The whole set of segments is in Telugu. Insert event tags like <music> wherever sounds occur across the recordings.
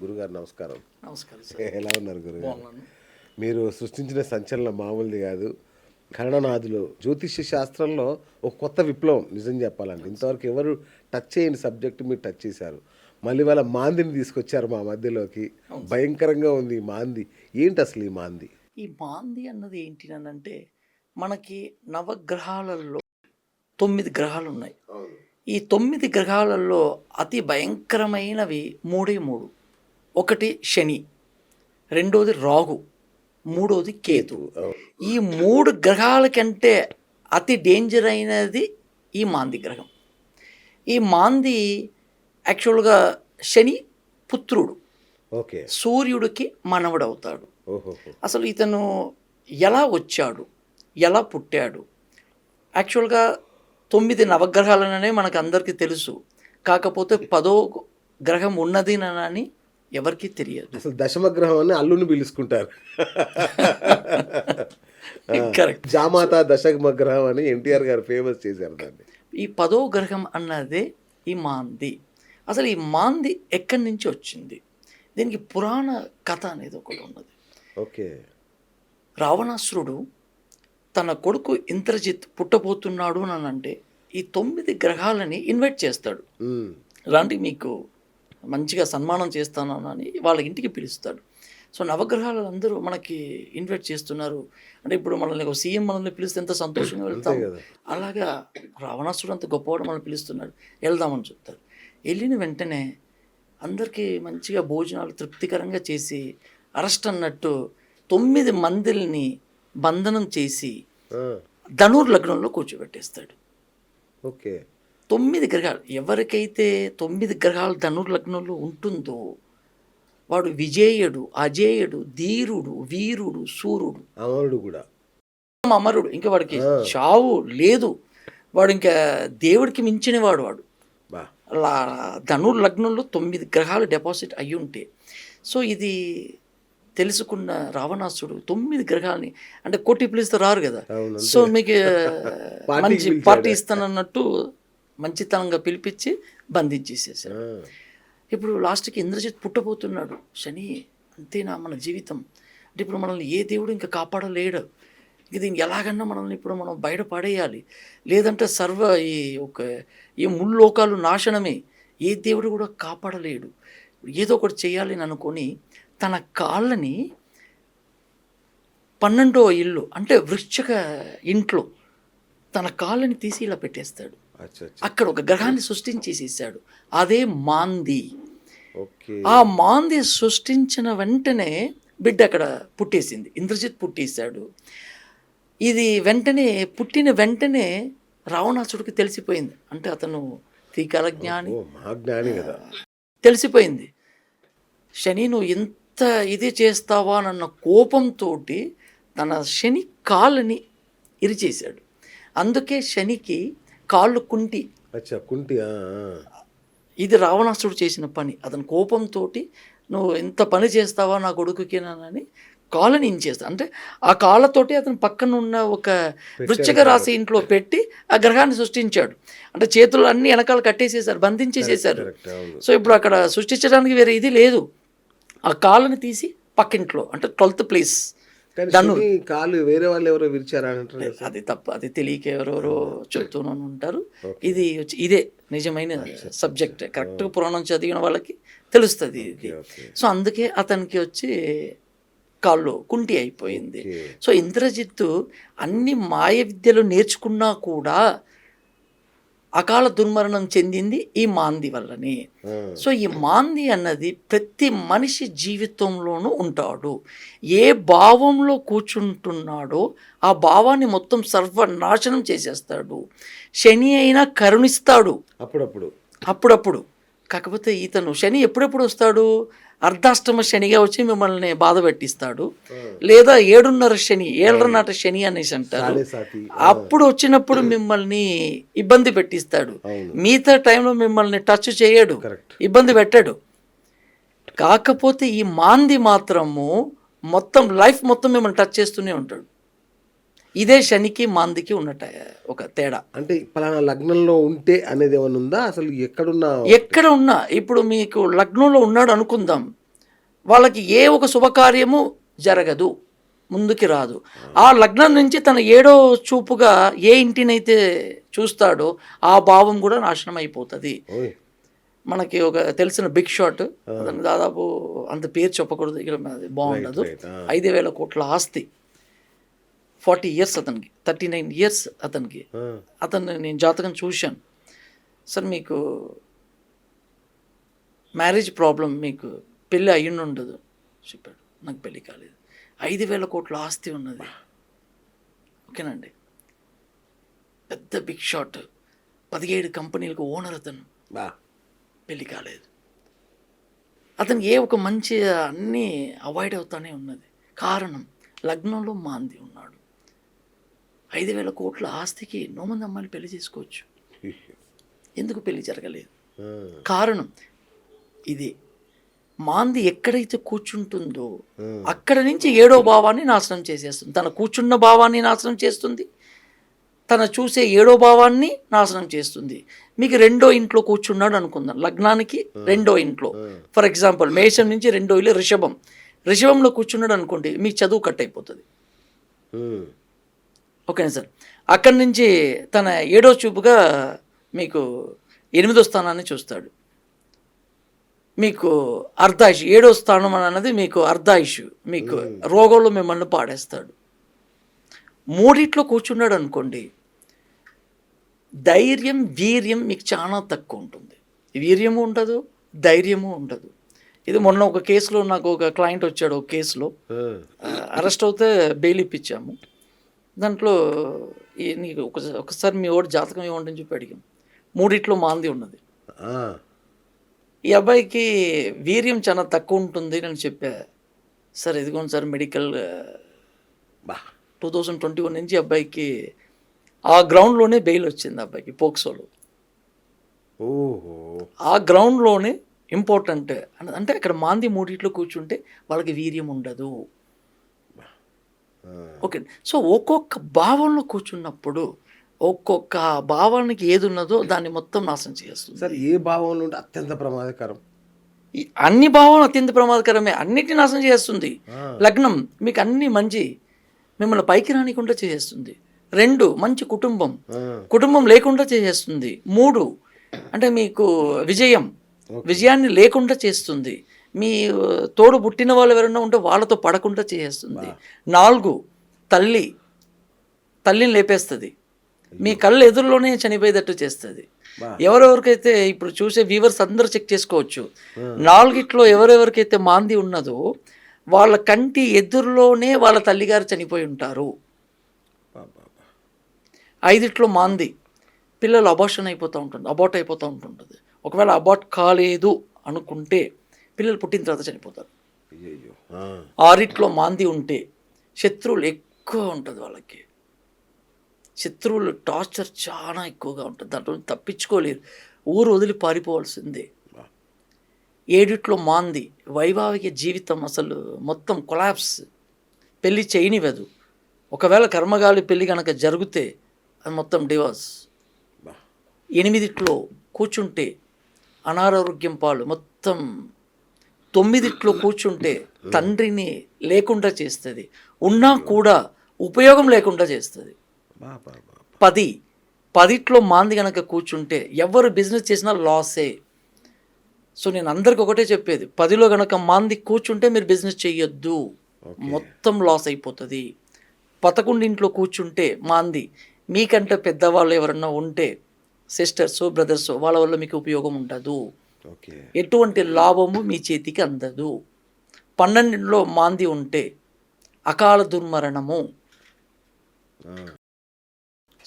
గురుగారు నమస్కారం. నమస్కారం <laughs> ఎలా ఉన్నారు గురుగారు? మీరు సృష్టించిన సంచలనం మామూలుది కాదు. కరణనాథులు జ్యోతిష్య శాస్త్రంలో ఒక కొత్త విప్లవం నిజం చెప్పాలంటే. ఇంతవరకు ఎవరు టచ్ చేయని సబ్జెక్ట్ మీరు టచ్ చేశారు. మళ్ళీ వాళ్ళ మాందిని తీసుకొచ్చారు మా మధ్యలోకి. భయంకరంగా ఉంది ఈ మాంది. ఏంటి అసలు ఈ మాంది? ఈ మాంది అన్నది ఏంటి అంటే మనకి నవగ్రహాలలో తొమ్మిది గ్రహాలు ఉన్నాయి. ఈ తొమ్మిది గ్రహాలలో అతి భయంకరమైనవి మూడే మూడు. ఒకటి శని రెండోది రాహు మూడోది కేతు. ఈ మూడు గ్రహాల కంటే అతి డేంజర్ అయినది ఈ మాంది గ్రహం. ఈ మాంది యాక్చువల్గా శని పుత్రుడు. ఓకే. సూర్యుడికి మనవడవుతాడు. ఓహో అసలు ఇతను ఎలా వచ్చాడు? ఎలా పుట్టాడు? యాక్చువల్గా తొమ్మిది నవగ్రహాలనే మనకు అందరికీ తెలుసు. కాకపోతే పదో గ్రహం ఉన్నది అని ఎవరికీ తెలియదు. అసలు దశమగ్రహం అని అల్లుని పిలుచుకుంటారు. కరెక్ట్ జామాత దశమగ్రహం అని ఎన్టీఆర్ గారు ఫేమస్ చేశారు దాన్ని. ఈ పదో గ్రహం అన్నదే ఈ మాంది. అసలు ఈ మాంది ఎక్కడి నుంచి వచ్చింది? దీనికి పురాణ కథ అనేది ఒకటి ఉన్నది. ఓకే. రావణాసురుడు తన కొడుకు ఇంద్రజిత్ పుట్టబోతున్నాడు అని అంటే ఈ తొమ్మిది గ్రహాలని ఇన్వైట్ చేస్తాడు. ఇలాంటి మీకు మంచిగా సన్మానం చేస్తాను అని వాళ్ళ ఇంటికి పిలుస్తాడు. సో నవగ్రహాలు అందరూ మనకి ఇన్వైట్ చేస్తున్నారు. అంటే ఇప్పుడు మనల్ని ఒక సీఎం మనల్ని పిలిస్తే ఎంత సంతోషంగా వెళ్తాం. అలాగా రావణాసురుడు అంత గొప్పవాడు మనల్ని పిలుస్తున్నాడు. వెళ్దామని చెప్తారు వెళ్ళిన వెంటనే అందరికీ మంచిగా భోజనాలు తృప్తికరంగా చేసి అరెస్ట్ అన్నట్టు తొమ్మిది మందిల్ని బంధనం చేసి ధనుర్ లగ్నంలో కూర్చోబెట్టేస్తాడు. ఓకే. తొమ్మిది గ్రహాలు ఎవరికైతే తొమ్మిది గ్రహాలు ధనుర్ లగ్నంలో ఉంటుందో వాడు విజేయుడు అజేయుడు ధీరుడు వీరుడు సూర్యుడు. అమరుడు కూడా. అమరుడు. ఇంకా వాడికి చావు లేదు. వాడు ఇంకా దేవుడికి మించిన వాడు. వాడు ధనుర్ లగ్నంలో తొమ్మిది గ్రహాలు డిపాజిట్ అయ్యి ఉంటే. సో ఇది తెలుసుకున్న రావణాసుడు తొమ్మిది గ్రహాలని అంటే కోటి పిలిస్తే రారు కదా. సో మీకు <laughs> మంచి. పార్టీ ఇస్తానన్నట్టు మంచితనంగా పిలిపించి బంధించేసేసారు. ఇప్పుడు లాస్ట్కి ఇంద్రజిత్ పుట్టబోతున్నాడు. శని అంతేనా మన జీవితం? అంటే ఇప్పుడు మనల్ని ఏ దేవుడు ఇంకా కాపాడలేడు. ఇంక దీన్ని ఎలాగన్నా మనల్ని ఇప్పుడు మనం బయట పడేయాలి లేదంటే సర్వ ఈ ఒక ఈ ముల్లోకాలు నాశనమే. ఏ దేవుడు కూడా కాపాడలేడు. ఏదో ఒకటి చేయాలి అని అనుకొని తన కాళ్ళని పన్నెండో ఇల్లు అంటే వృక్షక ఇంట్లో తన కాళ్ళని తీసి ఇలా పెట్టేస్తాడు. అక్కడ ఒక గ్రహాన్ని సృష్టించేసేసాడు. అదే మాంది. ఆ మాంది సృష్టించిన వెంటనే బిడ్డ అక్కడ పుట్టేసింది. ఇంద్రజిత్ పుట్టేశాడు. ఇది వెంటనే పుట్టిన వెంటనే రావణాసుడికి తెలిసిపోయింది. అంటే అతను త్రికాల జ్ఞాని. తెలిసిపోయింది. శని నువ్వు ఇంత ఇది చేస్తావా? అన్న కోపంతో తన శని కాళ్ళని ఇరిచేశాడు. అందుకే శనికి కాళ్ళు కుంటి. అచ్చా కుంటి. ఇది రావణాసుడు చేసిన పని. అతని కోపంతో నువ్వు ఇంత పని చేస్తావా నా కొడుకుకి అని కాళ్ళని ఇంచేస్తా. అంటే ఆ కాళ్ళతోటి అతను పక్కన ఉన్న ఒక వృశ్చిక రాశి ఇంట్లో పెట్టి ఆ గ్రహాన్ని సృష్టించాడు. అంటే చేతులు అన్ని వెనకాల కట్టేసేసారు బంధించేసేసారు సో ఇప్పుడు అక్కడ సృష్టించడానికి వేరే ఇది లేదు. ఆ కాళ్ళని తీసి పక్కింట్లో అంటే ట్వెల్త్ ప్లేస్. కానీ కాలు వేరే వాళ్ళు ఎవరో విరిచారా. అది తప్ప అది తెలియక ఎవరెవరో చెప్తూనే ఉంటారు. ఇది వచ్చి ఇదే నిజమైన సబ్జెక్ట్. కరెక్ట్గా పురాణం చదివిన వాళ్ళకి తెలుస్తుంది ఇది. సో అందుకే అతనికి వచ్చి కాళ్ళు కుంటి అయిపోయింది. సో ఇంద్రజిత్తు అన్ని మాయ విద్యలు నేర్చుకున్నా కూడా అకాల దుర్మరణం చెందింది ఈ మాంది వల్లనే. సో ఈ మాంది అన్నది ప్రతి మనిషి జీవితంలోనూ ఉంటాడు. ఏ భావంలో కూర్చుంటున్నాడో ఆ భావాన్ని మొత్తం సర్వనాశనం చేసేస్తాడు. శని అయినా కరుణిస్తాడు. అప్పుడప్పుడు. అప్పుడప్పుడు. కాకపోతే ఇతను శని ఎప్పుడెప్పుడు వస్తాడు? అర్ధాష్టమ శనిగా వచ్చి మిమ్మల్ని బాధ పెట్టిస్తాడు. లేదా ఏడున్నర శని ఏళ్ళనాట శని అనేసి అంటారు. అప్పుడు వచ్చినప్పుడు మిమ్మల్ని ఇబ్బంది పెట్టిస్తాడు. మిగతా టైంలో మిమ్మల్ని టచ్ చేయడు. ఇబ్బంది పెట్టాడు. కాకపోతే ఈ మాంది మాత్రము మొత్తం లైఫ్ మొత్తం మిమ్మల్ని టచ్ చేస్తూనే ఉంటాడు. ఇదే శనికి మాందికి ఉన్నట ఒక తేడా. అంటే పలానా లగ్నంలో ఉంటే అనేది ఏమైనా ఉందా? అసలు ఎక్కడున్నా? ఎక్కడ ఉన్నా ఇప్పుడు మీకు లగ్నంలో ఉన్నాడు అనుకుందాం. వాళ్ళకి ఏ ఒక శుభకార్యము జరగదు ముందుకి రాదు. ఆ లగ్నం నుంచి తన ఏడో చూపుగా ఏ ఇంటినైతే చూస్తాడో ఆ భావం కూడా నాశనం అయిపోతుంది మనకి ఒక తెలిసిన బిగ్ షాట్. దాదాపు అంత పేరు చెప్పకూడదు ఇక్కడ బాగుండదు. ఐదు వేల కోట్ల ఆస్తి. ఫార్టీ ఇయర్స్ అతనికి థర్టీ నైన్ ఇయర్స్ అతనికి. అతను నేను జాతకం చూశాను. సార్ మీకు మ్యారేజ్ ప్రాబ్లం మీకు పెళ్ళి అయ్యుండి ఉండదు చెప్పాడు. నాకు పెళ్ళి కాలేదు. ఐదు వేల కోట్ల ఆస్తి ఉన్నది. ఓకేనండి? పెద్ద బిగ్ షాట్. పదిహేడు కంపెనీలకు ఓనర్ అతను. పెళ్ళి కాలేదు. అతనికి ఏ ఒక మంచి అన్నీ అవాయిడ్ అవుతానే ఉన్నది. కారణం లగ్నంలో మాంది ఉన్నాడు. ఐదు వేల కోట్ల ఆస్తికి ఎన్నో మంది అమ్మాయిలు పెళ్ళి చేసుకోవచ్చు. ఎందుకు పెళ్ళి జరగలేదు? కారణం ఇది. మాంది ఎక్కడైతే కూర్చుంటుందో అక్కడ నుంచి ఏడో భావాన్ని నాశనం చేసేస్తుంది. తన కూర్చున్న భావాన్ని నాశనం చేస్తుంది. తన చూసే ఏడో భావాన్ని నాశనం చేస్తుంది. మీకు రెండో ఇంట్లో కూర్చున్నాడు అనుకుందాం. లగ్నానికి రెండో ఇంట్లో. ఫర్ ఎగ్జాంపుల్ మేషం నుంచి రెండో ఇల్లు రిషభం. రిషభంలో కూర్చున్నాడు అనుకోండి మీకు చదువు కట్ అయిపోతుంది. ఓకేనా సార్. అక్కడి నుంచి తన ఏడో చూపుగా మీకు ఎనిమిదో స్థానాన్ని చూస్తాడు. మీకు అర్ధాయుష్ ఏడో స్థానం అన్నది మీకు అర్ధాయుష్ మీకు రోగంలో మిమ్మల్ని పాడేస్తాడు. మూడిట్లో కూర్చున్నాడు అనుకోండి ధైర్యం వీర్యం మీకు చాలా తక్కువ ఉంటుంది. వీర్యము ఉండదు ధైర్యము ఉండదు. ఇది మొన్న ఒక కేసులో నాకు ఒక క్లయింట్ వచ్చాడు ఒక కేసులో. అరెస్ట్ అవుతే బెయిల్ ఇప్పించాము. దాంట్లో ఈ నీకు ఒక ఒకసారి మీ ఓడి జాతకం అని చెప్పి అడిగాం. మూడిట్లో మాంది ఉన్నది. ఈ అబ్బాయికి వీర్యం చాలా తక్కువ ఉంటుంది అని చెప్పా. సార్ ఇదిగోండి సార్ మెడికల్ బా. టూ థౌజండ్ ట్వంటీ వన్ నుంచి అబ్బాయికి ఆ గ్రౌండ్లోనే బెయిల్ వచ్చింది అబ్బాయికి పోక్సోలో. ఓహో. ఆ గ్రౌండ్లోనే ఇంపార్టెంట్. అంటే అక్కడ మాంది మూడిట్లో కూర్చుంటే వాళ్ళకి వీర్యం ఉండదు. ఓకే. సో ఒక్కొక్క భావంలో కూర్చున్నప్పుడు ఒక్కొక్క భావానికి ఏది ఉన్నదో దాన్ని మొత్తం నాశనం చేస్తుంది. సార్ ఏ భావంలో ఉంటే అత్యంత ప్రమాదకరం? ఈ అన్ని భావాలు అత్యంత ప్రమాదకరమే. అన్నిటిని నాశనం చేస్తుంది. లగ్నం మీకు అన్ని మంచి మిమ్మల్ని పైకి రానికుండా చేసేస్తుంది. రెండు మంచి కుటుంబం. కుటుంబం లేకుండా చేసేస్తుంది. మూడు అంటే మీకు విజయం. విజయాన్ని లేకుండా చేస్తుంది. మీ తోడు పుట్టిన వాళ్ళు ఎవరైనా ఉంటే వాళ్ళతో పడకుండా చేసేస్తుంది. నాలుగు తల్లి తల్లిని లేపేస్తుంది. మీ కళ్ళు ఎదురులోనే చనిపోయేటట్టు చేస్తుంది. ఎవరెవరికైతే ఇప్పుడు చూసే వ్యూవర్స్ అందరూ చెక్ చేసుకోవచ్చు. నాలుగిట్లో ఎవరెవరికైతే మాంది ఉన్నదో వాళ్ళ కంటి ఎదురులోనే వాళ్ళ తల్లిగారు చనిపోయి ఉంటారు. ఐదిట్లో మాంది. పిల్లలు అబార్షన్ అయిపోతూ ఉంటుంది అబార్ట్ అయిపోతూ ఉంటుంటుంది. ఒకవేళ అబార్ట్ కాలేదు అనుకుంటే పిల్లలు పుట్టిన తర్వాత చనిపోతారు. ఆరిట్లో మాంది ఉంటే శత్రువులు ఎక్కువ ఉంటుంది వాళ్ళకి. శత్రువులు టార్చర్ చాలా ఎక్కువగా ఉంటుంది. దాంట్లో తప్పించుకోలేరు. ఊరు వదిలి పారిపోవాల్సిందే. ఏడిట్లో మాంది వైవాహిక జీవితం అసలు మొత్తం కొలాప్స్. పెళ్ళి చేయనివ్వదు. ఒకవేళ కర్మగాలి పెళ్ళి కనుక జరిగితే అది మొత్తం డివోర్స్. ఎనిమిదిట్లో కూర్చుంటే అనారోగ్యం పాలు మొత్తం తొమ్మిదిట్లో కూర్చుంటే తండ్రిని లేకుండా చేస్తుంది. ఉన్నా కూడా ఉపయోగం లేకుండా చేస్తుంది. పది. పదిట్లో మాంది కనుక కూర్చుంటే ఎవరు బిజినెస్ చేసినా లాసే. సో నేను అందరికి ఒకటే చెప్పేది. పదిలో కనుక మాంది కూర్చుంటే మీరు బిజినెస్ చేయొద్దు మొత్తం లాస్ అయిపోతుంది. పదకొండింట్లో కూర్చుంటే మాంది మీకంటే పెద్దవాళ్ళు ఎవరన్నా ఉంటే సిస్టర్స్ బ్రదర్స్ వాళ్ళ వల్ల మీకు ఉపయోగం ఉండదు. ఎటువంటి లాభము మీ చేతికి అందదు. పన్నెండులో మాంది ఉంటే అకాల దుర్మరణము.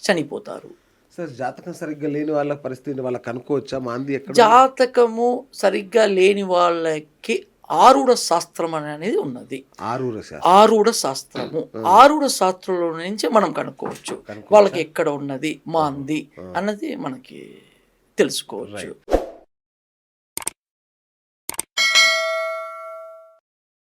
చనిపోతారు. సార్ జాతకం సరిగ్గా లేని వాళ్ళ పరిస్థితిని వాళ్ళకి కనుక్కోవచ్చా? మాంది ఎక్కడ జాతకము సరిగ్గా లేని వాళ్ళకి ఆరుడ శాస్త్రం అనేది ఉన్నది. శాస్త్రం. ఆరుడ శాస్త్రము. ఆరుడ శాస్త్రంలో నుంచి మనం కనుక్కోవచ్చు. వాళ్ళకి ఎక్కడ ఉన్నది? మాంది అన్నది మనకి తెలుసుకోవచ్చు.